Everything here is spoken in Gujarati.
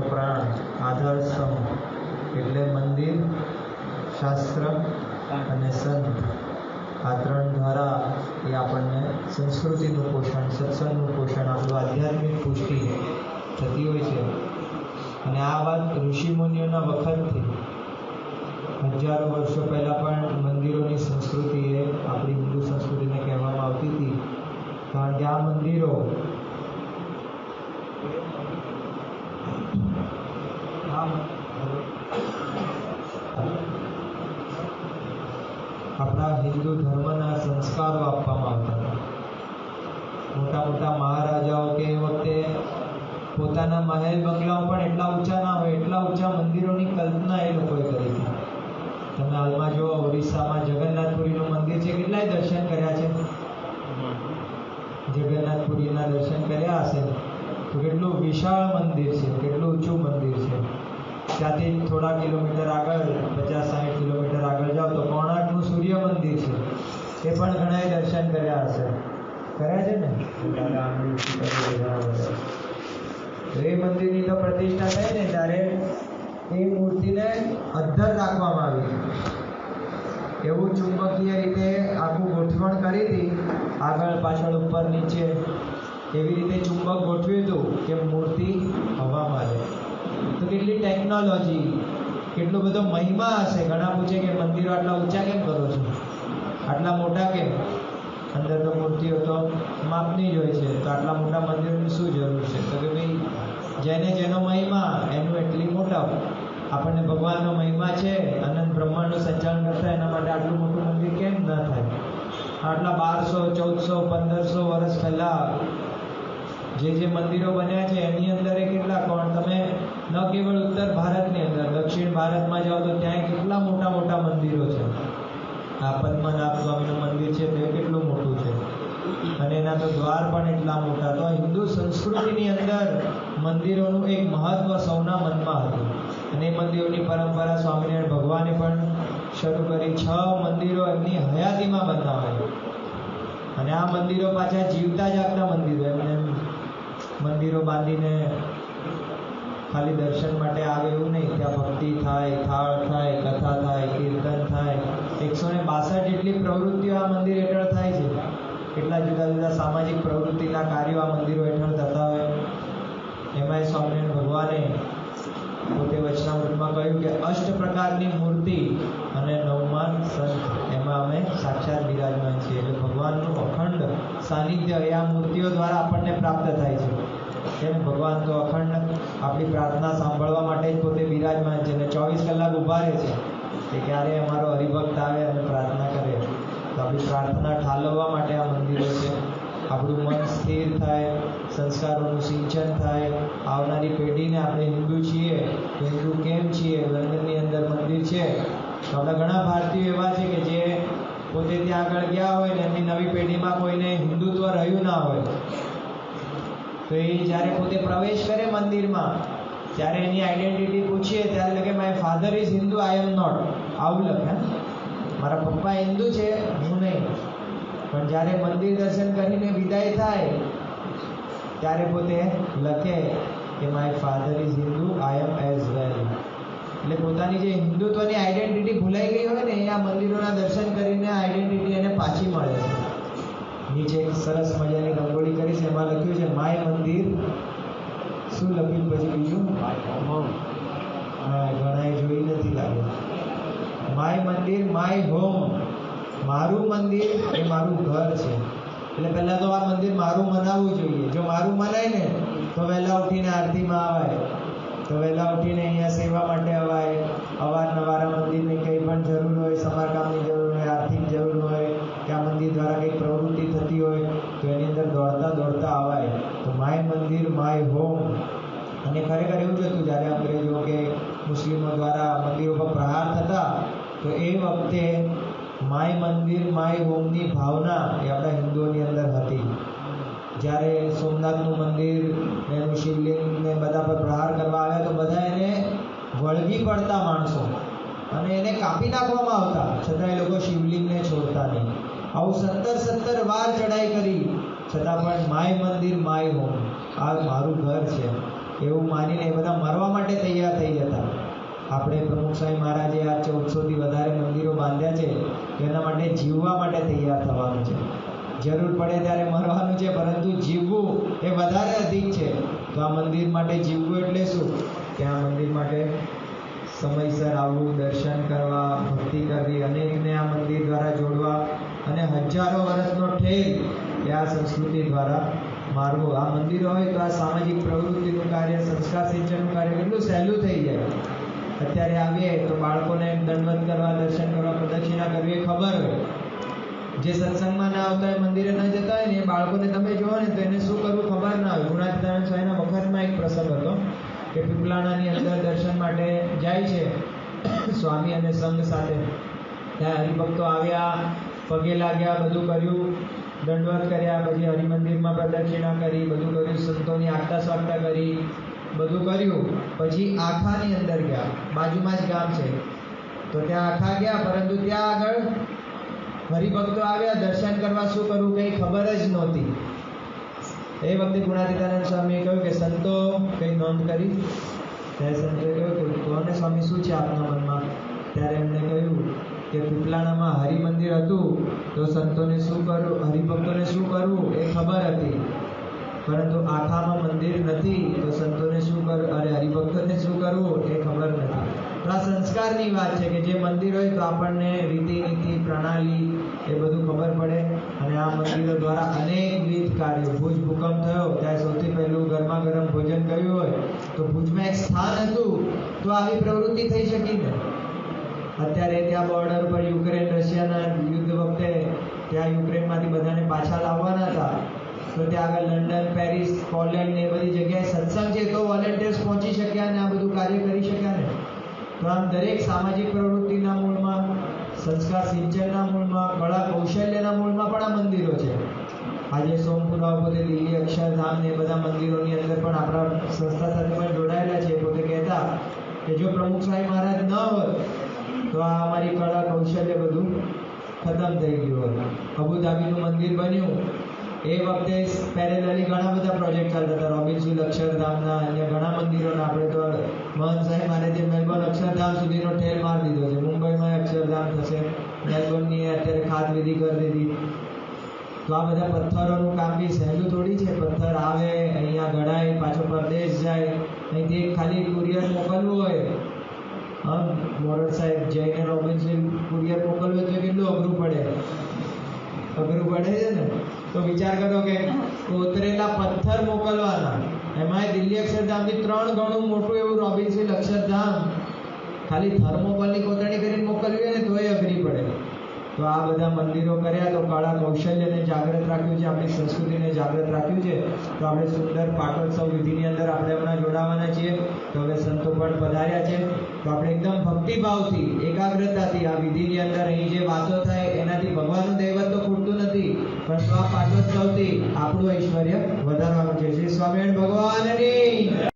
પ્રાણ આધાર સ્તંભ એટલે મંદિર, શાસ્ત્ર અને સંત. આ ત્રણ દ્વારા એ આપણને સંસ્કૃતિનું પોષણ, સત્સંગનું પોષણ, આપણું આધ્યાત્મિક પુષ્ટિ થતી હોય છે. અને આ વાત ઋષિમુનિઓના વખતથી હજારો વર્ષો પહેલાં પણ મંદિરોની સંસ્કૃતિ એ આપણી હિન્દુ સંસ્કૃતિને કહેવામાં આવતી હતી. કારણ કે આ મંદિરો આ આપણા હિન્દુ ધર્મના સંસ્કારો આપવામાં આવતા. મોટા મોટા મહારાજાઓ કે એ વખતે પોતાના મહેલ બંગલાઓ પણ એટલા ઊંચા ના હોય, એટલા ઊંચા મંદિરોની કલ્પના એ લોકોએ કરી હતી. તમે હાલમાં જો ઓરિસ્સામાં જગન્નાથપુરીનું મંદિર છે, કેટલાય દર્શન કર્યા છે? જગન્નાથપુરીના દર્શન કર્યા હશે. તો કેટલું વિશાળ મંદિર છે, કેટલું ઊંચું મંદિર છે. ત્યાંથી થોડા કિલોમીટર આગળ, પચાસ સાઠ કિલોમીટર આગળ જાઓ તો કોણાર્કનું સૂર્ય મંદિર છે. એ પણ ઘણાએ દર્શન કર્યા હશે. કર્યા છે ને? એ મંદિરની તો પ્રતિષ્ઠા થઈ ને ત્યારે એ મૂર્તિને અદ્ધર રાખવામાં આવી. એવું ચુંબકીય રીતે આખું ગોઠવણ કરી હતી. આગળ પાછળ ઉપર નીચે એવી રીતે ચુંબક ગોઠવ્યું હતું કે મૂર્તિ હવામાં રહે. તો કેટલી ટેકનોલોજી કેટલો બધો મહિમા હશે. ઘણા પૂછે કે મંદિરો આટલા ઊંચા કેમ કરો છો? આટલા મોટા કેમ? અંદર તો મૂર્તિઓ તો માપની જ હોય છે. તો આટલા મોટા મંદિરોની શું જરૂર છે? તો કે ભાઈ, જેને જેનો મહિમા, એનું એટલી મોટા આપણને ભગવાનનો મહિમા છે, અનંત બ્રહ્માંડનું સંચાલન કરતા એના માટે આટલું મોટું મંદિર કેમ ન થાય? આટલા બારસો, ચૌદસો, પંદરસો વર્ષ પહેલાં જે જે મંદિરો બન્યા છે, એની અંદર કેટલા કોણ? તમે ન કેવળ ઉત્તર ભારતની અંદર, દક્ષિણ ભારતમાં જાઓ તો ત્યાં કેટલા મોટા મોટા મંદિરો છે? આ પદ્મનાભ સ્વામીનું મંદિર છે તે કેટલું મોટું છે? અને એના તો દ્વાર પણ એટલા મોટા. તો હિન્દુ સંસ્કૃતિની અંદર મંદિરોનું એક મહત્વ સૌના મનમાં હતું. અને એ મંદિરોની પરંપરા સ્વામિનારાયણ ભગવાને પણ શરૂ કરી. છ મંદિરો એમની હયાતીમાં બનાવાયું અને આ મંદિરો પાછા જીવતા જાગતા મંદિરો. એમને એમ મંદિરો બાંધીને ખાલી દર્શન માટે આવે એવું નહીં. ત્યાં ભક્તિ થાય, થાળ થાય, કથા થાય, કીર્તન થાય. એકસો ને બાસઠ જેટલી પ્રવૃત્તિઓ આ મંદિર હેઠળ થાય છે. કેટલા જુદા જુદા સામાજિક પ્રવૃત્તિના કાર્યો આ મંદિરો હેઠળ થતા હોય. એમાંય સ્વામિનારાયણ ભગવાને પોતે વચનામૃતમાં કહ્યું કે અષ્ટ પ્રકારની મૂર્તિ અને નવમાન સંત. એમાં અમે સાક્ષાત બિરાજમાન છીએ. એટલે ભગવાનનું અખંડ સાનિધ્ય એ આ મૂર્તિઓ દ્વારા આપણને પ્રાપ્ત થાય છે. કેમ ભગવાન તો અખંડ આપણી પ્રાર્થના સાંભળવા માટે જ પોતે બિરાજમાન છે અને ચોવીસ કલાક ઊભા રહે છે કે ક્યારે અમારો હરિભક્ત આવે અને પ્રાર્થના કરે. તો આપણી પ્રાર્થના ઠાલવવા માટે આ મંદિરો છે. આપણું મન સ્થિર થાય, સંસ્કારોનું સિંચન થાય. આવનારી પેઢીને આપણે હિન્દુ છીએ, હિન્દુ કેમ છીએ, લંડનની અંદર મંદિર છે. તો આપણા ઘણા ભારતીયો એવા છે કે જે પોતે ત્યાં આગળ ગયા હોય ને એમની નવી પેઢીમાં કોઈને હિન્દુત્વ રહ્યું ના હોય. તો એ જ્યારે પોતે પ્રવેશ કરે મંદિરમાં, ત્યારે એની આઈડેન્ટિટી પૂછીએ ત્યારે લખે my father is Hindu I am not આવું લખે મારા પપ્પા હિન્દુ છે, હું નહીં. પણ જ્યારે મંદિર દર્શન કરીને વિદાય થાય, ત્યારે પોતે લખે કે my father is Hindu I am as well એટલે પોતાની જે હિન્દુત્વની આઈડેન્ટિટી ભૂલાઈ ગઈ હોય ને, એ આ મંદિરોના દર્શન કરીને આઈડેન્ટિટી એને પાછી મળે છે. નીચે એક સરસ મજાની રંગોળી કરી છે. એમાં લખ્યું છે માય મંદિર. શું લખ્યું પછી બીજું? હા ઘણાએ જોઈ નથી લાગે માય મંદિર માય હોમ. મારું મંદિર એ મારું ઘર છે. એટલે પહેલાં તો આ મંદિર મારું મનાવવું જોઈએ. જો મારું મનાય ને તો વહેલા ઉઠીને આરતીમાં આવે તો વહેલા ઉઠીને અહીંયા સેવા માટે અવાય. અવારનવાર મંદિરની કંઈ પણ જરૂર હોય સમારકામની જરૂર હોય આર્થિક જરૂર હોય કે આ મંદિર દ્વારા કંઈક પ્રવૃત્તિ થતી હોય તો એની અંદર દોડતા દોડતા આવાય. તો માય મંદિર, માય હોમ અને ખરેખર એવું જ હતું જ્યારે અંગ્રેજો કે મુસ્લિમો દ્વારા મંદિરો પર પ્રહાર થતા, તો એ વખતે માય મંદિર, માય હોમની ભાવના એ આપણા હિન્દુઓની અંદર હતી. જ્યારે સોમનાથનું મંદિર ને બધા પર પ્રહાર કરવા આવ્યા, તો બધા એને વળગી પડતા માણસો. અને એને કાપી નાખવામાં આવતા. છતાં એ લોકો શિવલિંગને છોડતા નહીં. આવું સત્તર સત્તર વાર ચડાઈ કરી. છતાં પણ માય મંદિર માય હોમ આ મારું ઘર છે. એવું માનીને એ બધા મરવા માટે તૈયાર થઈ જતા. આપણે પ્રમુખ સ્વામી મહારાજે આ ચૌદસોથી વધારે મંદિરો બાંધ્યા છે, એના માટે જીવવા માટે તૈયાર થવાનું છે. જરૂર પડે ત્યારે મરવાનું છે, પરંતુ જીવવું એ વધારે અધિક છે. તો આ મંદિર માટે જીવવું એટલે શું? કે આ મંદિર માટે સમયસર આવવું, દર્શન કરવા, ભક્તિ કરવી, અનેકને આ મંદિર દ્વારા જોડવા. અને હજારો વર્ષનો ઠેર એ આ સંસ્કૃતિ દ્વારા મારવું આ મંદિરો હોય તો આ સામાજિક પ્રવૃત્તિનું કાર્ય, સંસ્કાર સિંચનનું કાર્ય કેટલું સહેલું થઈ જાય. અત્યારે આવીએ તો બાળકોને દંડવત કરવા, દર્શન કરવા, પ્રદક્ષિણા કરવી એ ખબર હોય. જે સત્સંગમાં ના આવતા હોય મંદિરે ન જતા હોય ને એ બાળકોને તમે જુઓ ને તો એને શું કરવું ખબર ના હોય. ગુણાતીતાનંદ સ્વામીના વખતમાં એક પ્રસંગ હતો કે પીપલાણાની અંદર દર્શન માટે જાય છે સ્વામી અને સંઘ સાથે. ત્યાં હરિભક્તો આવ્યા, પગે લાગ્યા, બધું કર્યું. દંડવત કર્યા, પછી હરિમંદિરમાં પ્રદક્ષિણા કરી, બધું કર્યું, સંતોની આગતા સ્વાગતા કરી, બધું કર્યું, પછી આખાની અંદર ગયા. બાજુમાં જ ગામ છે. તો ત્યાં આખા ગયા, પરંતુ ત્યાં આગળ હરિભક્તો આવ્યા, દર્શન કરવા શું કરવું કંઈ ખબર જ નહોતી. એ વખતે ગુણાતીતાનંદ સ્વામીએ કહ્યું કે, સંતો, કંઈ નોંધ કરી? ત્યારે સંતોએ કહ્યું કોને સ્વામી, શું છે આપના મનમાં? ત્યારે એમણે કહ્યું કે પીપલાણામાં હરિમંદિર હતું, તો સંતોને શું કરવું? હરિભક્તોને શું કરવું? એ ખબર હતી. પરંતુ આખામાં મંદિર નથી, તો સંતોને શું કરવું અરે હરિભક્તોને શું કરવું? એ ખબર નથી. આ સંસ્કારની વાત છે કે જે મંદિર હોય તો આપણને રીતિ, નીતિ, પ્રણાલી એ બધું ખબર પડે. અને આ મંદિરો દ્વારા અનેકવિધ કાર્યો. ભુજ ભૂકંપ થયો ત્યારે સૌથી પહેલું ગરમા ગરમ ભોજન કર્યું હોય, તો ભુજમાં એક સ્થાન હતું, તો આવી પ્રવૃત્તિ થઈ શકી ને? અત્યારે ત્યાં બોર્ડર પર યુક્રેન રશિયાના યુદ્ધ વખતે ત્યાં યુક્રેનમાંથી બધાને પાછા લાવવાના હતા. તો ત્યાં આગળ લંડન પેરિસ પોલેન્ડ ને એ બધી જગ્યાએ સત્સંગ છે તો વોલેન્ટિયર્સ પહોંચી શક્યા ને આ બધું કાર્ય કરી શક્યા ને? તો આમ દરેક સામાજિક પ્રવૃત્તિના મૂળમાં, સંસ્કાર સિંચનના મૂળમાં, કળા કૌશલ્યના મૂળમાં પણ આ મંદિરો છે. આજે સોમપુરા પોતે દિલ્હી, અક્ષરધામ ને બધા મંદિરોની અંદર પણ આપણા સંસ્થા સાથે પણ જોડાયેલા છે. પોતે કહેતા કે જો પ્રમુખ સાહેબ મહારાજ ન હોત તો આ અમારી કળા કૌશલ્ય બધું ખતમ થઈ ગયું હતું. અબુધાબીનું મંદિર બન્યું. એ વખતે પેરેલલી ઘણા બધા પ્રોજેક્ટ ચાલતા હતા. રોબિન્સુલ અક્ષરધામના અન્ય ઘણા મંદિરોના. આપણે તો મહંત સાહેબ મારે જે મેલબોર્ન અક્ષરધામ સુધીનો ઠેર માર દીધો છે. મુંબઈમાં અક્ષરધામ થશે. મેલબોર્નની અત્યારે ખાત વિધિ કરી દીધી. તો આ બધા પથ્થરોનું કામ બી સહેલું થોડી છે. પથ્થર આવે, અહીંયા ઘડાય પાછો પરદેશ જાય. અહીંથી ખાલી કુરિયર મોકલવું હોય હા મોરડ સાહેબ જઈને રોબિન્સન કુરિયર મોકલવું તો કેટલું અઘરું પડે? અઘરું પડે છે ને? તો વિચાર કરો કે કોતરેલા પથ્થર મોકલવાના, એમાંય દિલ્હી અક્ષરધામથી ત્રણ ગણું મોટું એવું રોબિન્સન અક્ષરધામ. ખાલી થર્મોકોલની કોતરણી કરીને મોકલવી ને, તોય અઘરી પડે. તો આ બધા મંદિરો કર્યા, તો કળા કૌશલ્યને જાગૃત રાખ્યું છે, આપણી સંસ્કૃતિને જાગૃત રાખ્યું છે. તો આપણે સુંદર પાટોત્સવ વિધિની અંદર આપણે હમણાં જોડાવાના છીએ. તો હવે સંતો પણ પધાર્યા છે. તો આપણે એકદમ ભક્તિભાવથી, એકાગ્રતાથી આ વિધિની અંદર અહીં જે વાતો થાય, એનાથી ભગવાનનું દૈવત તો ખૂટતું નથી, પણ સ્વા આ પાટોત્સવથી આપણું ઐશ્વર્ય વધારવાનું છે. શ્રી સ્વામિનારાયણ ભગવાનની